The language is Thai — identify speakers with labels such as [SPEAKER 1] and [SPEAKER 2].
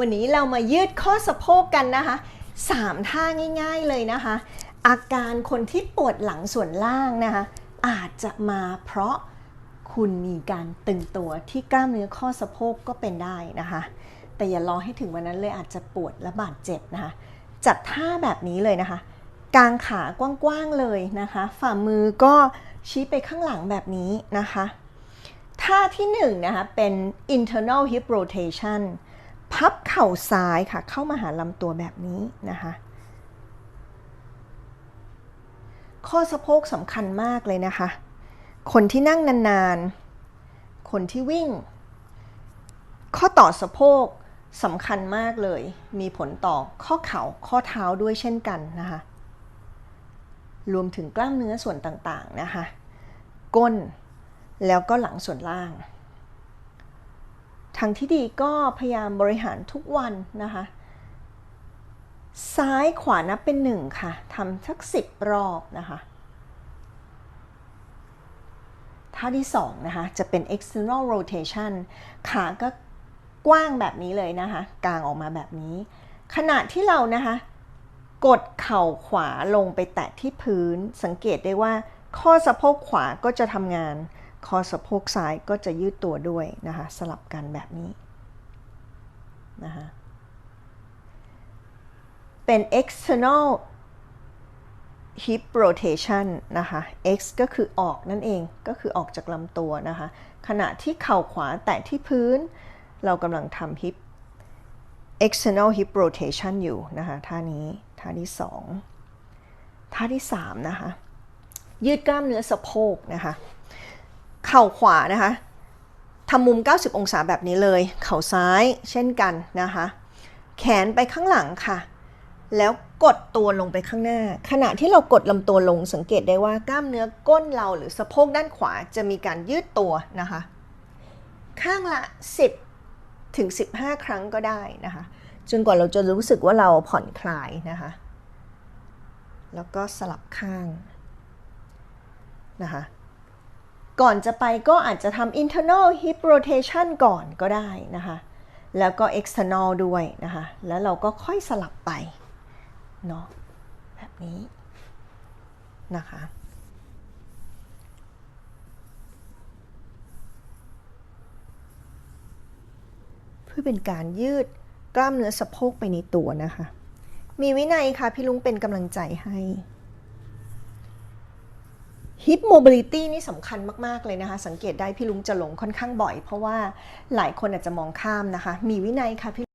[SPEAKER 1] วันนี้เรามายืดข้อสะโพกกันนะคะสามท่าง่าย ๆเลยนะคะ อาการคนที่ปวดหลังส่วนล่างนะคะ อาจจะมาเพราะคุณมีการตึงตัวที่กล้ามเนื้อข้อสะโพกก็เป็นได้นะคะ แต่อย่ารอให้ถึงวันนั้นเลยอาจจะปวดและบาดเจ็บนะคะ จัดท่าแบบนี้เลยนะคะ กางขากว้างๆเลยนะคะ ฝ่ามือก็ชี้ไปข้างหลังแบบนี้นะคะ ท่าที่หนึ่งนะคะเป็น internal hip rotation พับเข่าซ้ายค่ะ เข้ามาหาลำตัวแบบนี้นะคะ ข้อสะโพกสำคัญมากเลยนะคะ คนที่นั่งนานๆ คนที่วิ่ง ข้อต่อสะโพกสำคัญมากเลย มีผลต่อข้อเข่าข้อเท้าด้วยเช่นกันนะคะ รวมถึงกล้ามเนื้อส่วนต่างๆนะคะ ก้นแล้วก็หลังส่วนล่าง ทางที่ดีก็พยายามบริหารทุกวันนะคะ ซ้ายขวานับเป็นหนึ่งค่ะทำสักสิบรอบนะคะท่าที่สองนะคะจะเป็น external rotation ขาก็กว้างแบบนี้เลยนะคะ กางออกมาแบบนี้ ขณะที่เรานะคะ กดเข่าขวาลงไปแตะที่พื้น สังเกตได้ว่าข้อสะโพกขวาก็จะทำงาน ข้อสะโพกซ้ายก็จะยืดตัวด้วยนะคะสลับกันแบบนี้นะคะเป็น external hip rotation นะคะ x ก็คือออกนั่นเองก็คือออกจากลำตัวนะคะ ขณะที่เข่าขวาแตะที่พื้น เรากำลังทำ hip external hip rotation อยู่นะคะ ท่านี้ ท่าที่2ท่าที่3นะคะ ยืดกล้ามเนื้อสะโพกนะคะ เข่าขวานะคะทำมุม 90 องศาแบบนี้เลย เข่าซ้ายเช่นกันนะคะ แขนไปข้างหลังค่ะ แล้วกดตัวลงไปข้างหน้า ขณะที่เรากดลำตัวลงสังเกตได้ว่ากล้ามเนื้อก้นเราหรือสะโพกด้านขวาจะมีการยืดตัวนะคะ ข้างละ 10 ถึง 15 ครั้งก็ได้นะคะ จนกว่าเราจะรู้สึกว่าเราผ่อนคลายนะคะ แล้วก็สลับข้างนะคะ ก่อนจะไปก็อาจจะทำ internal hip rotation ก่อนก็ได้นะคะ แล้วก็ external ด้วยนะคะ แล้วเราก็ค่อยสลับไป เนาะแบบนี้นะคะเพื่อเป็นการยืดกล้ามเนื้อสะโพกไปในตัวนะคะ มีวินัยค่ะ พี่ลุงเป็นกำลังใจให้ ฮิปโมบิลิตี้นี่สำคัญมาก ๆ เลยนะคะ สังเกตได้พี่ลุงจะหลงค่อนข้างบ่อย เพราะว่าหลายคนอาจจะมองข้ามนะคะ มีวินัยค่ะพี่